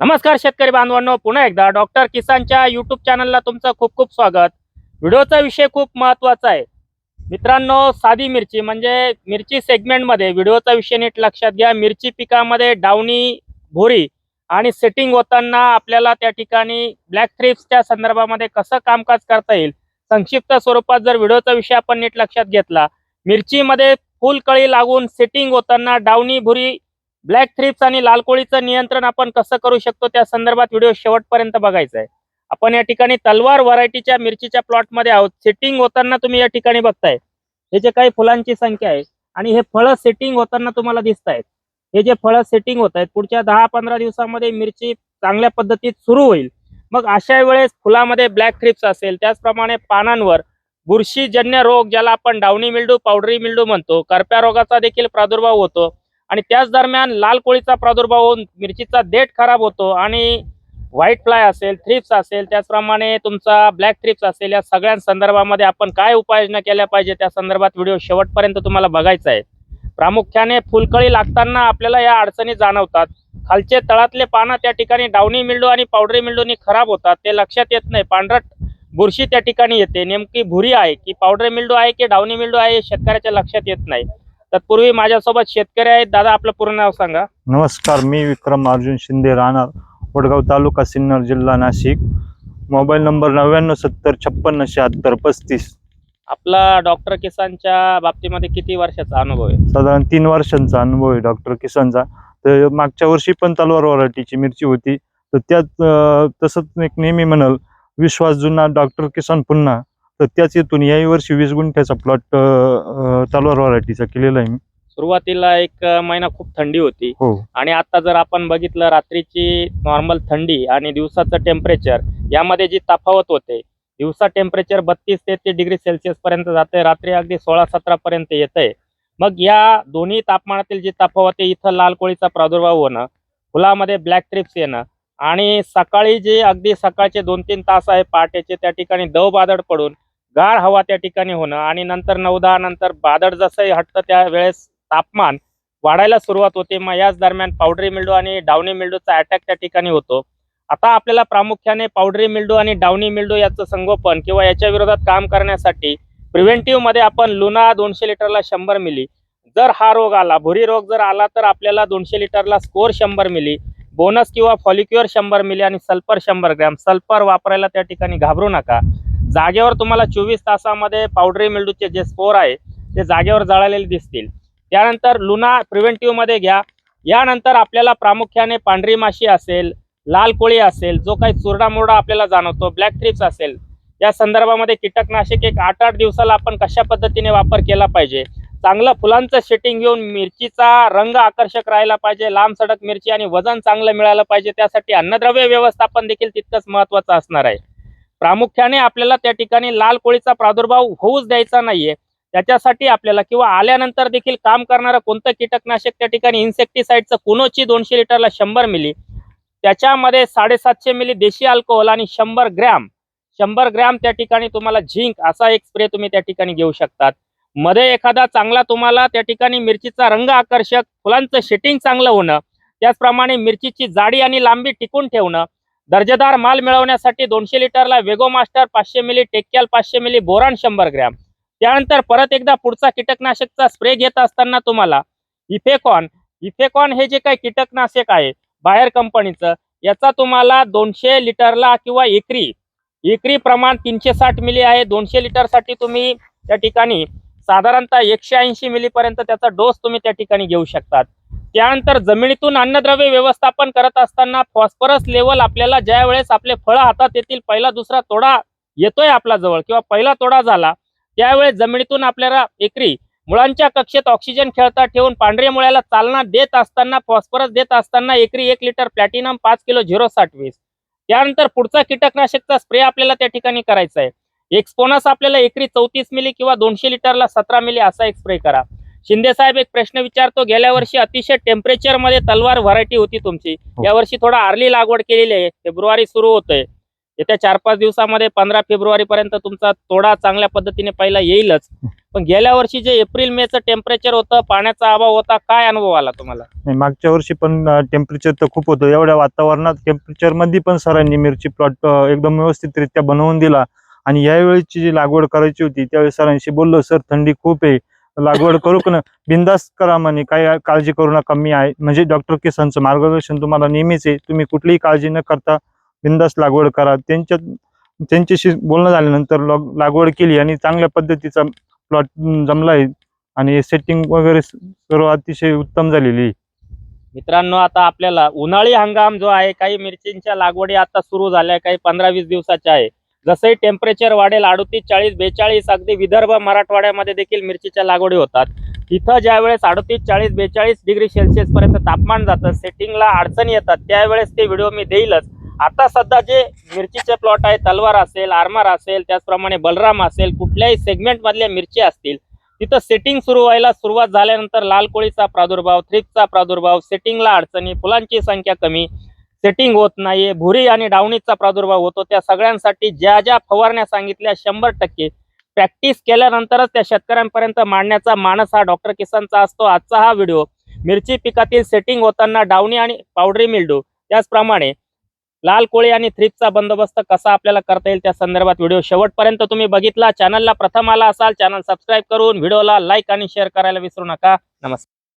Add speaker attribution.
Speaker 1: नमस्कार शेतकरी बांधवांनो पुन्हा एकदा डॉक्टर किसानच्या युट्यूब चॅनलला तुमचं खूप खूप स्वागत. व्हिडिओचा विषय खूप महत्त्वाचा आहे. मित्रांनो साधी मिरची म्हणजे मिरची सेगमेंटमध्ये व्हिडिओचा विषय नीट लक्षात घ्या. मिरची पिकामध्ये डावणी भोरी आणि सेटिंग होताना आपल्याला त्या ठिकाणी ब्लॅक थ्रिप्सच्या संदर्भामध्ये कसं कामकाज करता येईल संक्षिप्त स्वरूपात जर व्हिडिओचा विषय आपण नीट लक्षात घेतला मिरचीमध्ये फुल कळी लागून सेटिंग होताना डावणी भुरी ब्लॅक थ्रिप्स आणि लाल कोळीचं नियंत्रण आपण कसं करू शकतो त्या संदर्भात व्हिडिओ शेवटपर्यंत बघायचा आहे. आपण या ठिकाणी तलवार व्हरायटीच्या मिरचीच्या प्लॉटमध्ये आहोत. सेटिंग होताना तुम्ही या ठिकाणी बघताय. हे जे काही फुलांची संख्या आहे आणि हे फळं सेटिंग होताना तुम्हाला दिसत आहेत हे जे फळं सेटिंग होत आहेत पुढच्या दहा पंधरा दिवसामध्ये मिरची चांगल्या पद्धतीत सुरू होईल. मग अशा वेळेस फुलामध्ये ब्लॅक थ्रिप्स असेल त्याचप्रमाणे पानांवर बुरशीजन्य रोग ज्याला आपण डावणी मिल्डू पावडरी मिल्डू म्हणतो करप्या रोगाचा देखील प्रादुर्भाव होतो. आणि त्याच दरम्यान लाल कोळीचा प्रादुर्भाव होऊन मिरचीचा देठ खराब होतो आणि व्हाईट फ्लाय असेल थ्रिप्स असेल त्याचप्रमाणे तुमचा ब्लॅक थ्रिप्स असेल या सगळ्या संदर्भामध्ये आपण काय उपाययोजना केल्या पाहिजे? त्या संदर्भात व्हिडिओ शेवटपर्यंत तुम्हाला बघायचा आहे. प्रामुख्याने फुलकळी लागताना आपल्याला या अडचणी जाणवतात. खालचे तळातले पानं त्या ठिकाणी डावणी मिल्डो आणि पावडरी मिल्डूनी खराब होतात. ते लक्षात येत नाही. पांढरट बुरशी त्या ठिकाणी येते. नेमकी भुरी आहे की पावडरी मिल्डो आहे की डावणी मिल्डो आहे हे शेतकऱ्याच्या लक्षात येत नाही. तत्पूर्वी माझ्यासोबत शेतकरी आहेत. दादा आपलं पूर्ण नाव सांगा.
Speaker 2: नमस्कार मी विक्रम अर्जुन शिंदे राहणार वडगाव तालुका सिन्नर जिल्हा नाशिक. मोबाईल नंबर नव्याण्णव सत्तर छप्पन्न शहात्तर पस्तीस.
Speaker 1: आपला डॉक्टर किसानच्या बाबतीमध्ये किती वर्षाचा अनुभव आहे?
Speaker 2: साधारण तीन वर्षांचा अनुभव आहे डॉक्टर किसनचा. तर मागच्या वर्षी पण तलवार व्हरायटीची मिरची होती. तर त्यात तसंच एक नेहमी म्हणाल विश्वास जुना डॉक्टर किसन पुन्हा तर त्याच येथून याही वर्षी वीस गुंठ्याचा प्लॉट तलवार व्हरायटीचा केलेला आहे मी.
Speaker 1: सुरुवातीला एक महिना खूप थंडी होती.
Speaker 2: हो.
Speaker 1: आणि आता जर आपण बघितलं रात्रीची नॉर्मल थंडी आणि दिवसाचं टेम्परेचर यामध्ये जी तफावत होते दिवसा टेम्परेचर बत्तीस तेहतीस डिग्री सेल्सिअस पर्यंत जाते रात्री अगदी सोळा सतरा पर्यंत येतंय. मग या दोन्ही तापमानातील जी तफावत आहे इथं लाल कोळीचा प्रादुर्भाव होणं फुलामध्ये ब्लॅक ट्रिप्स येणं आणि सकाळी जे अगदी सकाळचे दोन तीन तास आहे पहाटेचे त्या ठिकाणी दव बादड पडून गार हवा त्या ठिकाणी होणं आणि नंतर नऊ दहा नंतर बादळ जसंही हटतं त्या वेळेस तापमान वाढायला सुरुवात होते. मग याच दरम्यान पावडरी मिल्डू आणि डावणी मिल्डूचा अटॅक त्या ठिकाणी होतो. आता आपल्याला प्रामुख्याने पावडरी मिल्डू आणि डावणी मिल्डू याचं संगोपन किंवा याच्या विरोधात काम करण्यासाठी प्रिव्हेंटिव्हमध्ये आपण लुना दोनशे लिटरला शंभर मिली. जर हा रोग आला भुरी रोग जर आला तर आपल्याला दोनशे लिटरला स्कोर शंभर मिली. बोनस किंवा फॉलिक्युअर शंभर मिली आणि सल्फर शंभर ग्रॅम. सल्फर वापरायला त्या ठिकाणी घाबरू नका. जागेवर तुम्हाला चोवीस तासामध्ये पावडरी मिल्डूचे जे स्पोर आहे ते जागेवर जळालेले दिसतील. त्यानंतर लुना प्रिव्हेंटिव्हमध्ये घ्या. यानंतर आपल्याला प्रामुख्याने पांढरी माशी असेल लाल कोळी असेल जो काही चुरडामुरडा आपल्याला जाणवतो ब्लॅक थ्रिप्स असेल या संदर्भामध्ये कीटकनाशक एक आठ आठ दिवसाला आपण कशा पद्धतीने वापर केला पाहिजे? चांगलं फुलांचं शेटिंग घेऊन मिरचीचा रंग आकर्षक राहायला पाहिजे लांब सडक मिरची आणि वजन चांगलं मिळालं पाहिजे त्यासाठी अन्नद्रव्य व्यवस्थापन देखील तितकंच महत्वाचं असणार आहे. प्रामुख्याने आपल्याला त्या ठिकाणी लाल कोळीचा प्रादुर्भाव होऊच द्यायचा नाहीये. त्याच्यासाठी आपल्याला किंवा आल्यानंतर देखील काम करणारं कोणतं कीटकनाशक त्या ठिकाणी इन्सेक्टिसाइडचं कुनोची दोनशे लिटरला शंभर मिली त्याच्यामध्ये साडेसातशे मिली देशी अल्कोहोल आणि शंभर ग्रॅम शंभर ग्रॅम त्या ठिकाणी तुम्हाला झिंक असा एक स्प्रे तुम्ही त्या ठिकाणी घेऊ शकतात. मध्ये एखादा चांगला तुम्हाला त्या ठिकाणी मिरचीचा रंग आकर्षक फुलांचं शेटिंग चांगलं होणं त्याचप्रमाणे मिरचीची जाडी आणि लांबी टिकून ठेवणं दर्जेदार माल मिळवण्यासाठी दोनशे लिटरला वेगो मास्टर पाचशे मिली टेक्याल पाचशे मिली बोरान शंभर ग्रॅम. त्यानंतर परत एकदा पुढचा कीटकनाशकचा स्प्रे घेत असताना तुम्हाला इफेकॉन इफेकॉन हे जे काही कीटकनाशक आहे बाहेर कंपनीचं याचा तुम्हाला दोनशे लिटरला किंवा एकरी एकरी प्रमाण तीनशे साठ मिली आहे. दोनशे लिटरसाठी तुम्ही त्या ठिकाणी साधारणतः एकशे ऐंशी मिलीपर्यंत त्याचा डोस तुम्ही त्या ठिकाणी घेऊ शकतात. त्यानंतर जमिनीतून अन्नद्रव्य व्यवस्थापन करत असताना फॉस्फरस लेवल आपल्याला ज्या वेळेस आपले फळं हातात येतील पहिला दुसरा तोडा येतोय आपला जवळ किंवा पहिला तोडा झाला त्यावेळेस जमिनीतून आपल्याला एकरी मुळांच्या कक्षेत ऑक्सिजन खेळता ठेवून पांढऱ्या मुळ्याला चालना देत असताना फॉस्फरस देत असताना एकरी एक लिटर प्लॅटिनम पाच किलो झिरो साठ वीस. त्यानंतर पुढचा कीटकनाशकचा स्प्रे आपल्याला त्या ठिकाणी करायचा आहे. एक्सपोनस आपल्याला एकरी चौतीस मिली किंवा दोनशे लिटरला सतरा मिली असा एक स्प्रे करा. शिंदे साहेब एक प्रश्न विचारतो गेल्या वर्षी अतिशय टेम्परेचरमध्ये तलवार व्हरायटी होती तुमची. या वर्षी थोडा अर्ली लागवड केलेली आहे. फेब्रुवारी सुरू होतोय. येत्या चार पाच दिवसामध्ये पंधरा फेब्रुवारी पर्यंत तुमचा तोडा चांगल्या पद्धतीने पहिला येईलच. पण गेल्या वर्षी जे एप्रिल मेचं टेम्परेचर होतं पाण्याचा अभाव होता काय अनुभव आला तुम्हाला?
Speaker 2: नाही, मागच्या वर्षी पण टेम्परेचर तर खूप होतं. एवढ्या वातावरणात टेम्परेचरमध्ये पण सरांनी मिरची प्लॉट एकदम व्यवस्थितरित्या बनवून दिला. आणि यावेळीची जी लागवड करायची होती त्यावेळी सरांशी बोललो सर थंडी खूप आहे. लागवड करू का ना बिंदास करा म्हणे. काही काळजी करू नका. मी आहे. म्हणजे डॉक्टर किसनचं मार्गदर्शन तुम्हाला नेहमीच आहे. तुम्ही कुठलीही काळजी न करता बिंदास लागवड करा. त्यांच्या त्यांच्याशी बोलणं झाल्यानंतर लागवड केली आणि चांगल्या पद्धतीचा प्लॉट जमला आहे. आणि सेटिंग वगैरे सर्व अतिशय उत्तम झालेली
Speaker 1: मित्रांनो आता आपल्याला उन्हाळी हंगाम जो आहे काही मिरचींच्या लागवडी आता सुरू झाल्या काही पंधरा वीस दिवसाच्या आहे. जसंही टेम्परेचर वाढेल अडतीस चाळीस बेचाळीस अगदी विदर्भ मराठवाड्यामध्ये देखील मिरचीच्या लागवडी होतात. तिथं ज्यावेळेस अडतीस चाळीस बेचाळीस डिग्री सेल्सिअसपर्यंत तापमान जातं सेटिंगला अडचणी येतात त्यावेळेस ते व्हिडिओ मी देईलच. आता सध्या जे मिरचीचे प्लॉट आहे तलवार असेल आरमार असेल त्याचप्रमाणे बलराम असेल कुठल्याही सेगमेंटमधल्या मिरची असतील तिथं सेटिंग सुरू व्हायला सुरुवात झाल्यानंतर लाल कोळीचा प्रादुर्भाव थ्रिपचा प्रादुर्भाव सेटिंगला अडचणी फुलांची संख्या कमी सेटिंग होत नाहीये भुरी आणि डावणीचा प्रादुर्भाव होतो. त्या सगळ्यांसाठी ज्या ज्या फवारण्या सांगितल्या शंभर टक्के. प्रॅक्टिस केल्यानंतरच त्या शेतकऱ्यांपर्यंत मांडण्याचा मानस हा डॉक्टर किसनचा असतो. आजचा हा व्हिडिओ मिरची पिकातील सेटिंग होताना डावणी आणि पावडरी मिल्डू. त्याचप्रमाणे लाल कोळी आणि थ्रिपचा बंदोबस्त कसा आपल्याला करता येईल त्या संदर्भात व्हिडिओ शेवटपर्यंत तुम्ही बघितला. चॅनलला प्रथम आला असाल चॅनल सबस्क्राईब करून व्हिडिओला लाईक आणि शेअर करायला विसरू नका. नमस्कार.